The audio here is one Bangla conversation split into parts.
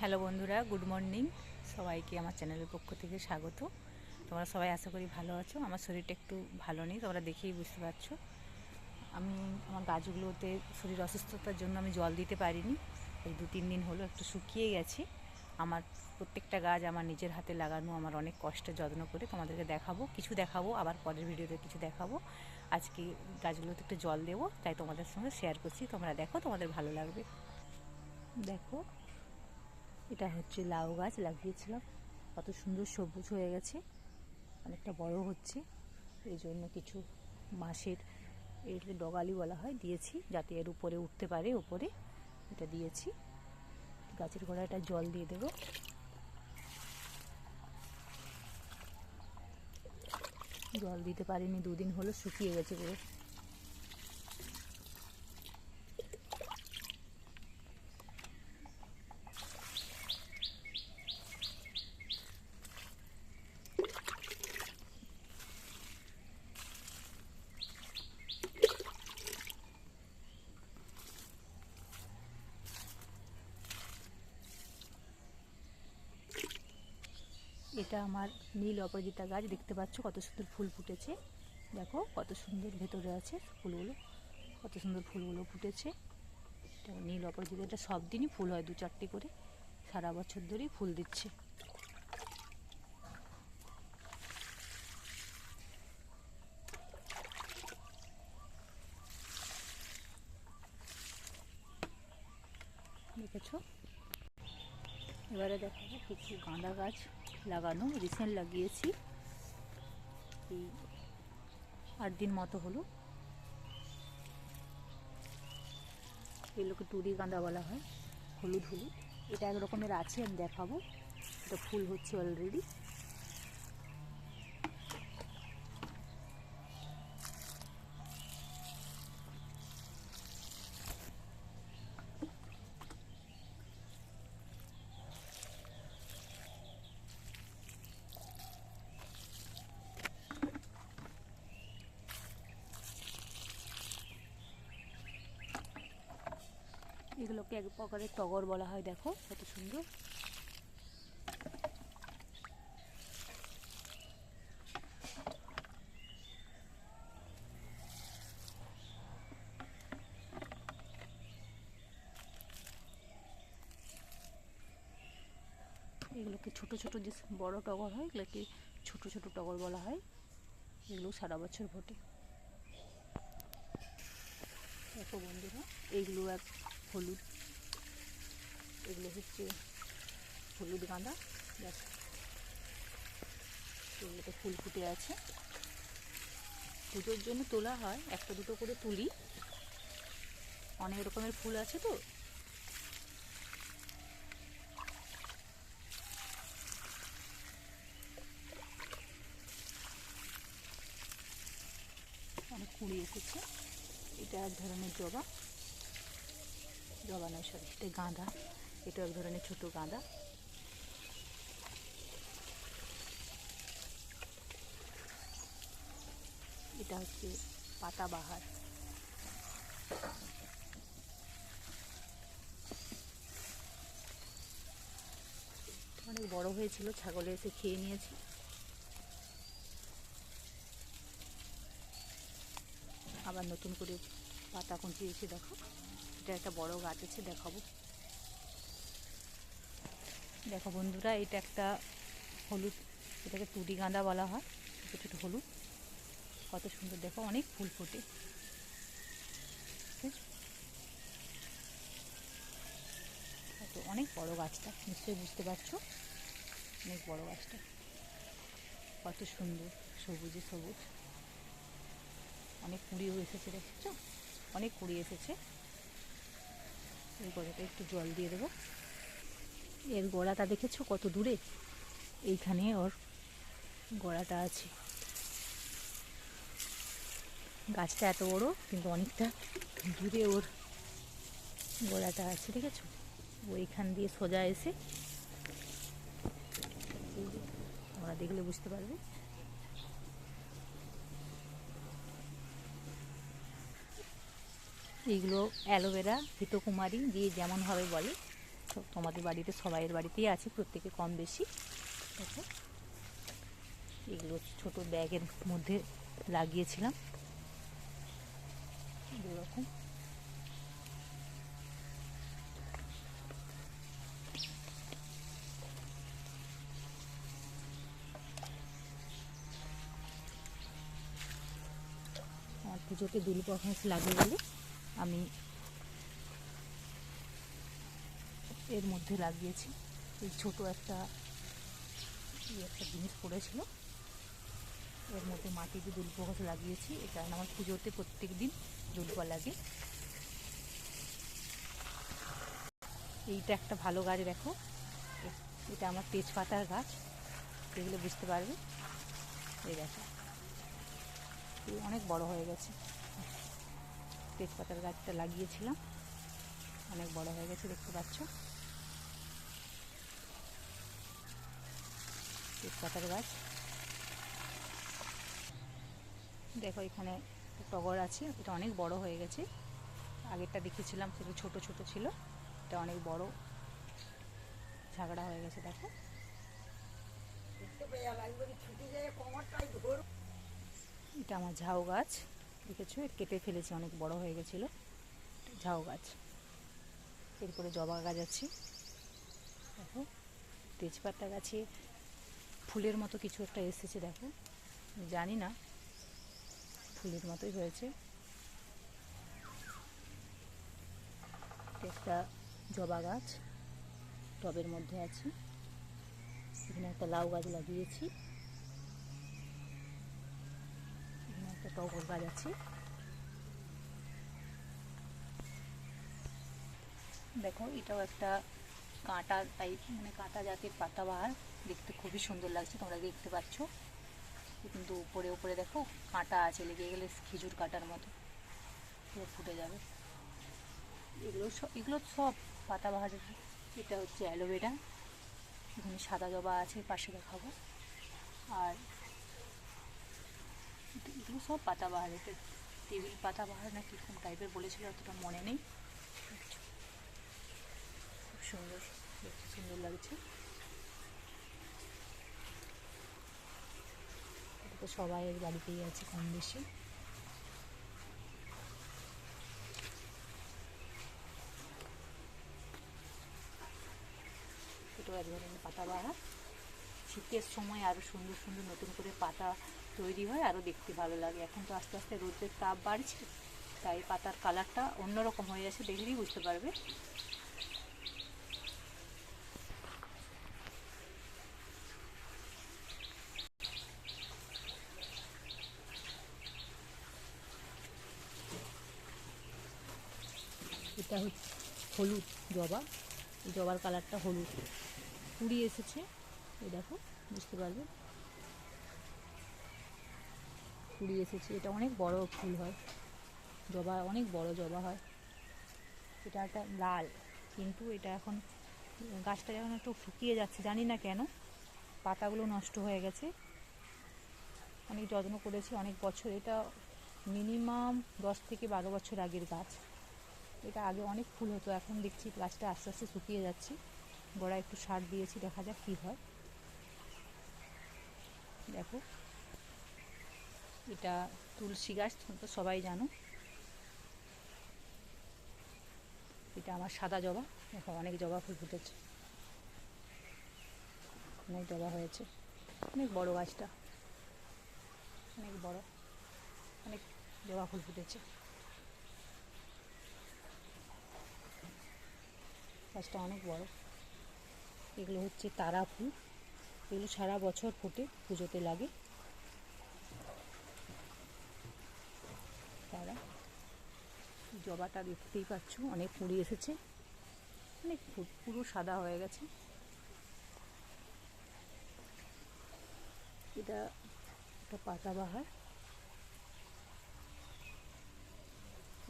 হ্যালো বন্ধুরা, গুড মর্নিং। সবাইকে আমার চ্যানেলের পক্ষ থেকে স্বাগত। তোমরা সবাই আশা করি ভালো আছো। আমার শরীরটা একটু ভালো নেই, তোমরা দেখেই বুঝতে পারছ। আমি আমার গাছগুলোতে শরীর অসুস্থতার জন্য আমি জল দিতে পারিনি। এই দু তিন দিন হলো একটু শুকিয়ে গেছে। আমার প্রত্যেকটা গাছ আমার নিজের হাতে লাগানো আমার অনেক কষ্টে যত্ন করে তোমাদেরকে দেখাবো। কিছু দেখাবো, আবার পরের ভিডিওতে কিছু দেখাবো। আজকে গাছগুলোতে একটু জল দেবো, তাই তোমাদের সঙ্গে শেয়ার করছি। তোমরা দেখো, তোমাদের ভালো লাগবে। দেখো এটা হচ্ছে লাউ গাছ, লাগিয়েছিলাম। কত সুন্দর সবুজ হয়ে গেছে, অনেকটা বড় হচ্ছে। এই জন্য কিছু মাসের এটাকে ডগালি বলা হয়, দিয়েছি যাতে এর উপরে উঠতে পারে, উপরে এটা দিয়েছি। গাছের গোড়াটা জল দিয়ে দেব। জল দিতে পারিনি, দুদিন হলো শুকিয়ে গেছে পুরো। এটা আমার নীল অপরাজিতা গাছ, দেখতে পাচ্ছ কত সুন্দর ফুল ফুটেছে। দেখো কত সুন্দর ভেতরে আছে ফুলগুলো, কত সুন্দর ফুলগুলো ফুটেছে। নীল অপরাজিতা এটা সব দিনই ফুল হয় দু চারটে করে, সারা বছর ধরেই ফুল দিচ্ছে। দেখেছ? এবারে দেখাবো কিছু গাঁদা গাছ। লাগানো রিসেন্ট লাগিয়েছি। এই আট দিন মতো হলো। এগুলোকে টুরি গাঁদা বলা হয়, হলুদ হলুদ। এটা এক রকমের আছে, আমি দেখাবো। এটা ফুল হচ্ছে অলরেডি এগুলোকে এক প্রকারের টগর বলা হয়, দেখো কত সুন্দর। এগুলোকে ছোট ছোট যে বড় টগর হয়, এগুলোকে ছোট ছোট টগর বলা হয়, এগুলো সারা বছর ফোটে দেখো বন্ধুরা এইগুলো এক হলুদ। এগুলো হচ্ছে হলুদ গাঁদা দেখো এগুলোতে ফুল ফুটে আছে। পুজোর জন্য তোলা হয়, একটা দুটো করে তুলি। অনেক রকমের ফুল আছে তো। অনেক কুড়ি এসেছে। এটা এক ধরনের জবা। জবা নয় সরি, এটা গাঁদা। এটা এক ধরনের ছোট গাঁদা। এটা হচ্ছে পাতাবাহার অনেক বড় হয়েছিল, ছাগলে এসে খেয়ে নিয়েছি। আবার নতুন করে পাতা কুঁচিয়েছি দেখো। এটা একটা বড় গাছ আছে, দেখাবো। দেখো বন্ধুরা, এটা একটা হলুদ, এটাকে তুরি গাঁদা বলা হয়, ছোটো ছোটো হলুদ। কত সুন্দর, দেখো অনেক ফুল ফোটে। তো অনেক বড় গাছটা, নিশ্চয়ই বুঝতে পারছ? অনেক বড় গাছটা। কত সুন্দর, সবুজে সবুজ। অনেক কুড়িও এসেছে, দেখছ? অনেক কুড়ি এসেছে। এই গোড়াটা একটু জল দিয়ে দেবো। এর গোড়াটা দেখেছ কত দূরে? এইখানে ওর গোড়াটা আছে। গাছটা এত বড়, কিন্তু অনেকটা দূরে ওর গোড়াটা আছে, দেখেছ? ওইখান দিয়ে সোজা এসে তোমরা দেখলে বুঝতে পারবে। এইগুলো অ্যালোভেরা, হিতকুমারী দিয়ে যেমনভাবে বলে তোমাদের বাড়িতে, সবাইয়ের বাড়িতেই আছে, প্রত্যেকে কম বেশি। দেখো এগুলো ছোট ব্যাগের মধ্যে লাগিয়েছিলাম। এরকম পুজোতে দুল পাখাস লাগে বলে আমি এর মধ্যে লাগিয়েছি। এই ছোট একটা এই একটা জিনিস পড়েছিল। এর মধ্যে মাটি দিয়ে দুল্প গাছ লাগিয়েছি। এই কারণে আমার পুজোতে প্রত্যেক দিন দুল্পা লাগে। এইটা একটা ভালো গাছ, দেখো। এটা আমার তেজপাতার গাছ। এগুলো বুঝতে পারবে। এই দেখো। অনেক বড় হয়ে গেছে। তেজপাতার গাছটা লাগিয়েছিলাম। অনেক বড় হয়ে গেছে, দেখতে পাচ্ছ। তেজপাতার গাছ। দেখো, এখানে টগর আছে, এটা অনেক বড় হয়ে গেছে। আগেরটা দেখেছিলাম, সেটা ছোট ছোট ছিল। এটা অনেক বড়। ঝাগড়া হয়ে গেছে, দেখো। এটা আমার ঝাউ গাছ। দেখেছ? কেটে ফেলেছি, অনেক বড় হয়ে গেছিল। ঝাউ গাছ। এরপরে জবা গাছ আছে। দেখো, তেজপাতা গাছে ফুলের মতো কিছু একটা এসেছে, দেখো। জানি না, ফুলের মতোই হয়েছে। একটা জবা গাছ, টবের মধ্যে আছে। এখানে একটা লাউ গাছ লাগিয়েছি। টগর গাছ দেখো, এটাও একটা কাঁটা টাইপ মানে কাঁটা জাতের পাতাবাহার। দেখতে খুবই সুন্দর লাগছে, তোমরা দেখতে পাচ্ছ। কিন্তু উপরে উপরে দেখো, কাঁটা আছে, লেগে গেলে খেজুর কাটার মতো। পুরো ফুটে যাবে। এগুলো সব এগুলো সব পাতাবাহারের এটা হচ্ছে অ্যালোভেরা। এখানে সাদা জবা আছে, পাশে দেখাবো। আর এগুলো সব পাতাবাহার এটা টেবিল পাতাবাহার না কীরকম টাইপের বলেছিল, অতটা মনে নেই। খুব সুন্দর, দেখতে সুন্দর লাগছে। তো সবাইয়ের বাড়িতেই আছে কম বেশি। এক ধরনের পাতাবাহার শীতের সময় আরও সুন্দর সুন্দর নতুন করে পাতা তৈরি হয় আরও দেখতে ভালো লাগে। এখন তো আস্তে আস্তে রোদের তাপ বাড়ছে, তাই পাতার কালারটা অন্যরকম হয়ে যাচ্ছে দেখলেই বুঝতে পারবে। এটা হচ্ছে হলুদ জবা। জবার কালারটা হলুদ। কুড়ি এসেছে, এই দেখো, বুঝতে পারবে? কুড়ি এসেছে। এটা অনেক বড় ফুল হয়। জবা, অনেক বড় জবা হয়। এটা একটা লাল, কিন্তু এটা এখন গাছটা যখন একটু শুকিয়ে যাচ্ছে, জানি না কেন। পাতাগুলো নষ্ট হয়ে গেছে। অনেক যত্ন করেছি অনেক বছর। এটা মিনিমাম দশ থেকে বারো বছর আগের গাছ। এটা আগে অনেক ফুল হতো, এখন দেখছি গাছটা আস্তে আস্তে শুকিয়ে যাচ্ছে। গোড়া একটু সার দিয়েছি, দেখা যাক কী হয়। দেখো। এটা তুলসী গাছ, তোমরা সবাই জানো। এটা আমার সাদা জবা, দেখো অনেক জবা ফুল ফুটেছে। অনেক জবা হয়েছে। অনেক বড় গাছটা। অনেক বড়। অনেক জবা ফুল ফুটেছে। গাছটা অনেক বড়। এগুলো হচ্ছে তারা ফুল। এগুলো সারা বছর ফুটে, পুজোতে লাগে তারা জবাটা দেখতেই পাচ্ছ, অনেক কুড়ি এসেছে। অনেক পুরো সাদা হয়ে গেছে। এটা একটা পাতাবাহার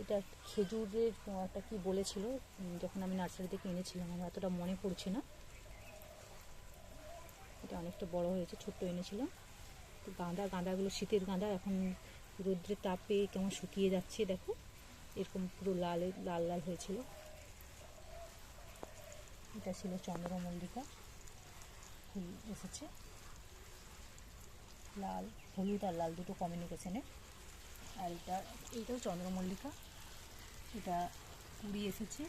এটা খেজুরের একটা কি বলেছিল যখন আমি নার্সারি থেকে এনেছিলাম, আমার এতটা মনে পড়ছে না। এটা অনেকটা বড় হয়েছে, ছোট্ট এনেছিলাম। গাঁদা, গাঁদাগুলো শীতের গাঁদা, এখন রৌদ্রের তাপে কেমন শুকিয়ে যাচ্ছে, দেখো। এরকম পুরো লাল লাল লাল হয়েছিল। এটা ছিল চন্দ্রমল্লিকা ফুল এসেছে। লাল, হলুদ আর লাল দুটো কমিউনিকেশনে আর এটা, এইটাও চন্দ্রমল্লিকা এটা কুড়ি এসেছে।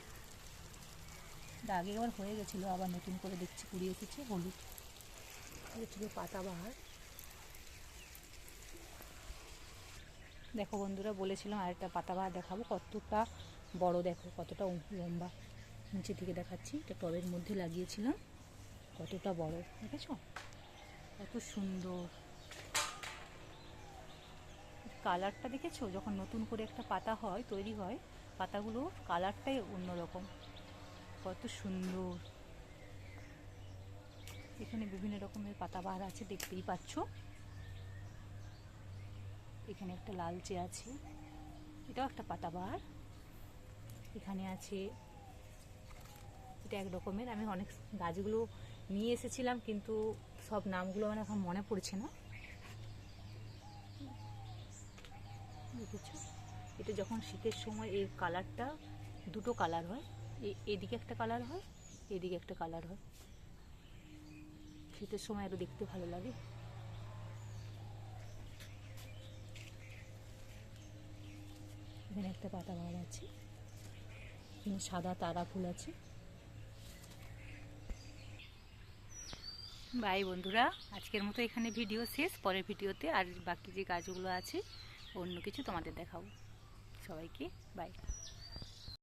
এটা আগে আবার হয়ে গেছিল, আবার নতুন করে দেখছি কুড়ি এসেছে, হলুদ। এটা ছিল পাতাবাহার। দেখো বন্ধুরা, বলেছিলাম আরেকটা পাতাবাহার দেখাবো। কতটা বড় দেখো, কতটা লম্বা। নিচে থেকে দেখাচ্ছি, এটা টবের মধ্যে লাগিয়েছিলাম। কতটা বড়, দেখেছ? কত সুন্দর। কালারটা দেখেছ? যখন নতুন করে একটা পাতা হয়, তৈরি হয়, পাতাগুলো কালারটাই অন্যরকম। কত সুন্দর। এখানে বিভিন্ন রকমের পাতাবাহার আছে, দেখতেই পাচ্ছ। এখানে একটা লালচে আছে। এটাও একটা পাতাবাহার। এখানে আছে এটা এক রকমের। আমি অনেক গাছগুলো নিয়ে এসেছিলাম, কিন্তু সব নামগুলো আমার এখন মনে পড়ছে না। এটা যখন শীতের সময় এই কালারটা, দুটো কালার হয়। এদিকে একটা কালার হয়, এদিকে একটা কালার হয়। শীতের সময় আরও দেখতে ভালো লাগে এখানে একটা পাতা বার আছে। সাদা তারা ফুল আছে। বাই বন্ধুরা, আজকের মতো এখানে ভিডিও শেষ। পরের ভিডিওতে আর বাকি যে গাছগুলো আছে, অন্য কিছু তোমাদের দেখাবো। সবাইকে বাই।